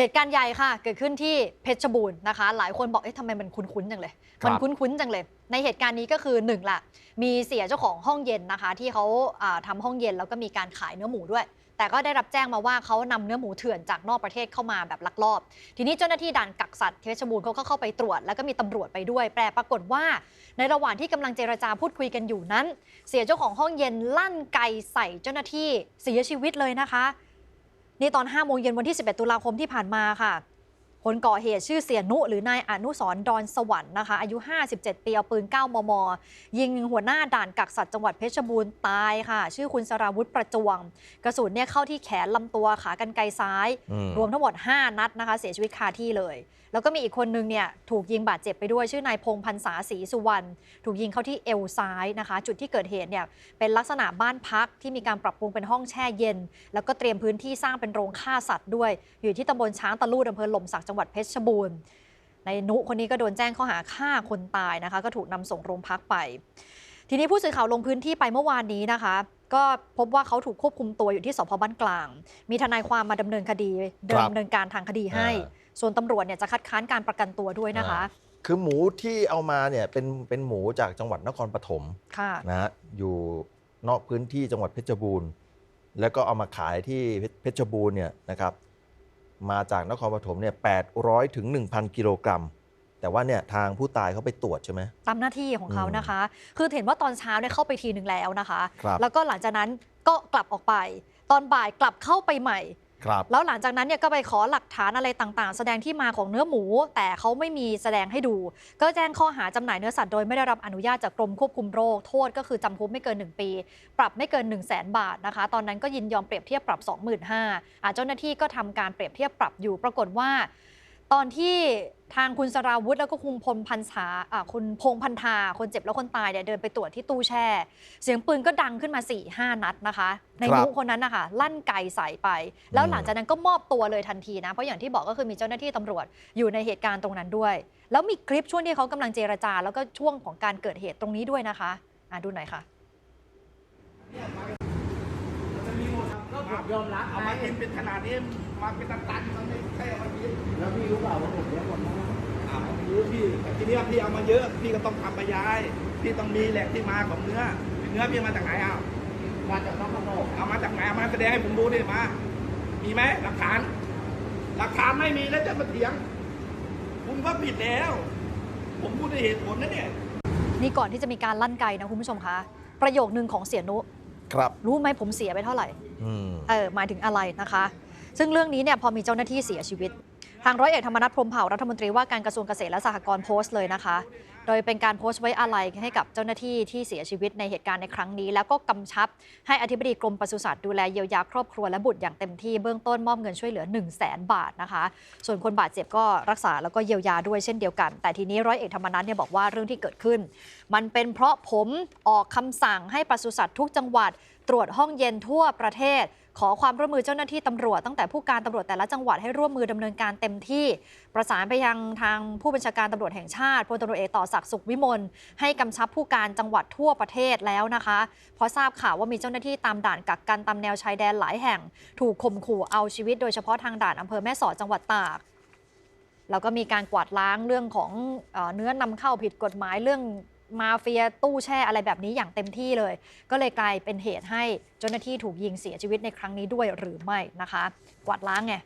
เหตุการณ์ใหญ่ค่ะ เกิดขึ้นที่เพชรบูรณ์นะคะ หลายคนบอกเอ๊ะทำไมมันคุ้นๆจังเลยครับมันคุ้นๆจังเลย ในเหตุการณ์นี้ก็คือหนึ่งละมีเสียเจ้าของห้องเย็นนะคะ ที่เขาอ่าทำาห้องเย็นแล้วก็มีการขายเนื้อหมูด้วย แต่ก็ได้รับแจ้งมาว่าเขานำเนื้อหมูเถื่อนจากนอกประเทศเข้ามาแบบลักลอบ ทีนี้เจ้าหน้าที่ด่านกักสัตว์เพชรบูรณ์เขาก็เข้าไปตรวจ แล้วก็มีตำรวจไปด้วยแปลปรากฏว่า ในระหว่างที่กำลังเจรจาพูดคุยกันอยู่นั้น เสียเจ้าของห้องเย็นลั่นไกใส่เจ้าหน้าที่เสียชีวิตเลยนะคะ นี่ตอน5โมงเย็นวันที่ 11 ตุลาคมที่ผ่านมาค่ะ คนก่อเหตุชื่อเสียนุ หรือนายอนุสรณ์ดอนสวรรค์นะคะ อายุ 57 ปีเอาปืน 9 มม ยิงหัวหน้าด่านกักสัตว์จังหวัดเพชรบูรณ์ตายค่ะ ชื่อคุณสราวุธประจวง กระสุนเนี่ยเข้าที่แขนลำตัวขากรรไกรซ้ายอืมรวมทั้งหมด 5 นัดนะคะ เสียชีวิตคาที่เลย แล้วก็มีอีกคนนึงเนี่ยถูกยิงบาดเจ็บไปด้วย ชื่อนายพงพันษาศรีสุวรรณถูกยิงเข้าที่เอวซ้ายนะคะ จุดที่เกิดเหตุเนี่ยเป็นลักษณะบ้านพักที่มีการปรับปรุงเป็นห้องแช่เย็น แล้วก็เตรียมพื้นที่สร้างเป็นโรงฆ่าสัตว์ด้วย อยู่ที่ตำบลช้างตะลูดอำเภอหล่มสักจังหวัดเพชรบูรณ์ในนุคนนี้ก็โดนแจ้งข้อหาฆ่าคนตายนะคะ ก็ถูกนำส่งโรงพักไป ทีนี้ผู้สื่อข่าวลงพื้นที่ไปเมื่อวานนี้นะคะ ก็พบว่าเขาถูกควบคุมตัวอยู่ที่สพบ้านกลาง มีทนายความมาดำเนินคดีครับดำเนินการทางคดีให้อ่าส่วนตำรวจเนี่ยจะคัดค้านการประกันตัวด้วยนะคะ คือหมูที่เอามาเนี่ยเป็นเป็นหมูจากจังหวัดนครปฐมค่ะนะฮะอยู่นอกพื้นที่จังหวัดเพชรบูรณ์ แล้วก็เอามาขายที่เพชรเพชรบูรณ์เนี่ยนะครับ มาจากนครปฐมเนี่ย800ถึง1,000กิโลกรัม แต่ว่าเนี่ยทางผู้ตายเขาไปตรวจใช่ไหม ตามหน้าที่ของเขาอืมนะคะ คือเห็นว่าตอนเช้าเนี่ยเข้าไปทีหนึ่งแล้วนะคะ ครับ แล้วก็หลังจากนั้นก็กลับออกไป ตอนบ่ายกลับเข้าไปใหม่ ครับแล้วหลังจากนั้นเนี่ยก็ไปขอหลักฐานอะไรต่างๆ แสดงที่มาของเนื้อหมู แต่เขาไม่มีแสดงให้ดู ก็แจ้งข้อหาจำหน่ายเนื้อสัตว์โดยไม่ได้รับอนุญาตจากกรมควบคุมโรค โทษก็คือจำคุกไม่เกิน 1 ปี ปรับไม่เกิน 1 0 0 0 0แบาทนะคะ ตอนนั้นก็ยินยอมเปรียบเทียบปรับ 25,000อ่าเจ้าหน้าที่ก็ทำการเปรียบเทียบปรับอยู่ปรากฏว่า ตอนที่ทางคุณสราวุธแล้วก็คุณพลพันษาอะคุณพงพันธาคนเจ็บและคนตายเนี่ยเดินไปตรวจที่ตู้แช่ เสียงปืนก็ดังขึ้นมา4ี่ห้านัดนะคะ ในครับ นุคนนั้นนะคะลั่นไกใส่ไป แล้วหลังจากนั้นก็มอบตัวเลยทันทีนะ เพราะอย่างที่บอกก็คือมีเจ้าหน้าที่ตำรวจอยู่ในเหตุการณ์ตรงนั้นด้วย แล้วมีคลิปช่วงที่เขากำลังเจรจา แล้วก็ช่วงของการเกิดเหตุตรงนี้ด้วยนะคะอะดูหน่อยค่ะก็ผม ยอมรับเอามากินเป็นขนาดนี้มาเป็นตันๆมันไม่ใช่เอามากินแล้วพี่รู้เปล่าว่าผมเลี้ยงคนนะอ่าผมรู้พี่แต่ทีเนี้ยพี่เอามาเยอะพี่ก็ต้องทำบรรยายพี่ต้องมีแหล่งที่มาของเนื้อเนื้อพี่มาจากไหนอะมาจากนอกโลกเอามาจากไหนเอามาแสดงให้ผมดูดิมา มีไหมหลักฐาน หลักฐานไม่มีแล้วจะมาเถียง คุณก็ผิดแล้ว ผมพูดด้วยเหตุผลนะเนี่ยนี่ก่อนที่จะมีการลั่นไกนะคุณผู้ชมคะประโยคนึงของเสียนุ ครับรู้ไหมผมเสียไปเท่าไหร่อืมเออหมายถึงอะไรนะคะ ซึ่งเรื่องนี้เนี่ยพอมีเจ้าหน้าที่เสียชีวิต ทางร้อยเอกธรรมนัฐพรหมเผ่ารัฐมนตรีว่าการกระทรวงเกษตรและสหกรณ์โพสต์เลยนะคะ โดยเป็นการโพสต์ไว้อาลัยให้กับเจ้าหน้าที่ที่เสียชีวิตในเหตุการณ์ในครั้งนี้ แล้วก็กำชับให้อธิบดีกรมปศุสัตว์ดูแลเยียวยาครอบครัวและบุตรอย่างเต็มที่เบื้องต้นมอบเงินช่วยเหลือ 1 0 0 0 0แสนบาทนะคะ ส่วนคนบาดเจ็บก็รักษาแล้วก็เยียวยาด้วยเช่นเดียวกัน แต่ทีนี้ร้อยเอกธรรมนัฐเนี่ยบอกว่าเรื่องที่เกิดขึ้น มันเป็นเพราะผมออกคำสั่งให้ปศุสัตว์ทุกจังหวัดตรวจห้องเย็นทั่วประเทศ ขอความร่วมมือเจ้าหน้าที่ตำรวจตั้งแต่ผู้การตำรวจแต่ละจังหวัดให้ร่วมมือดำเนินการเต็มที่ ประสานไปยังทางผู้บัญชาการตำรวจแห่งชาติพลตำรวจเอกต่อศักดิ์สุขวิมลให้กำชับผู้การจังหวัดทั่วประเทศแล้วนะคะเพราะทราบข่าวว่ามีเจ้าหน้าที่ตามด่านกักกันตามแนวชายแดนหลายแห่ง ถูกข่มขู่เอาชีวิตโดยเฉพาะทางด่านอำเภอแม่สอดจังหวัดตากแล้วก็มีการกวาดล้างเรื่องของเนื้อนำเข้าผิดกฎหมายเรื่อง มาเฟียตู้แช่อะไรแบบนี้อย่างเต็มที่เลย ก็เลยกลายเป็นเหตุให้เจ้าหน้าที่ถูกยิงเสียชีวิตในครั้งนี้ด้วยหรือไม่นะคะ กวาดล้างไง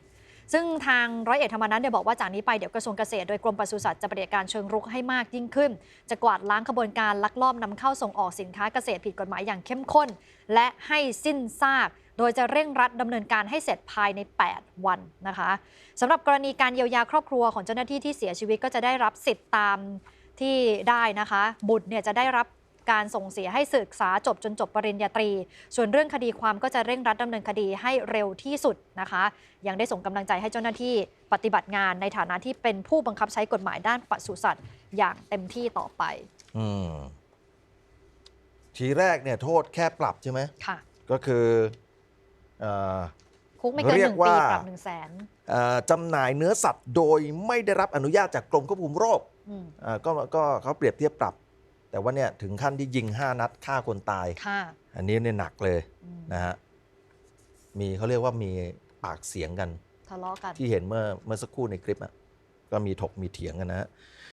ซึ่งทางร้อยเอกธรรมนัฐเนี่ยบอกว่าจากนี้ไปเดี๋ยวกระทรวงเกษตรโดยกรมปศุสัตว์จะปฏิบัติการเชิงรุกให้มากยิ่งขึ้น จะกวาดล้างขบวนการลักลอบนำเข้าส่งออกสินค้าเกษตรผิดกฎหมายอย่างเข้มข้น และให้สิ้นซาก โดยจะเร่งรัดดำเนินการให้เสร็จภายใน 8 วันนะคะสำหรับกรณีการเยียวยาครอบครัวของเจ้าหน้าที่ที่เสียชีวิตก็จะได้รับสิทธิ์ตาม ที่ได้นะคะ บุตรเนี่ยจะได้รับการส่งเสียให้ศึกษาจบจนจบปริญญาตรี ส่วนเรื่องคดีความก็จะเร่งรัดดำเนินคดีให้เร็วที่สุดนะคะ ยังได้ส่งกำลังใจให้เจ้าหน้าที่ปฏิบัติงานในฐานะที่เป็นผู้บังคับใช้กฎหมายด้านปศุสัตว์อย่างเต็มที่ต่อไป อืมทีแรกเนี่ยโทษแค่ปรับใช่ไหมค่ะ ก็คือเอ่อคุกไม่เกินเรีหยกนึ่งปีว่าปรับหนึ่งแสนเอ่อ จำหน่ายเนื้อสัตว์โดยไม่ได้รับอนุญาตจากกรมควบคุมโรคอืมอ่าก็ก็เขาเปรียบเทียบปรับ แต่ว่าเนี่ยถึงขั้นที่ยิง 5 นัดฆ่าคนตาย ค่ะอันนี้เนี่ยหนักเลยอืมนะฮะมีเขาเรียกว่ามีปากเสียงกัน ทะเลาะกัน ที่เห็นเมื่อเมื่อสักครู่ในคลิปอะก็มีถกมีเถียงกันนะฮะ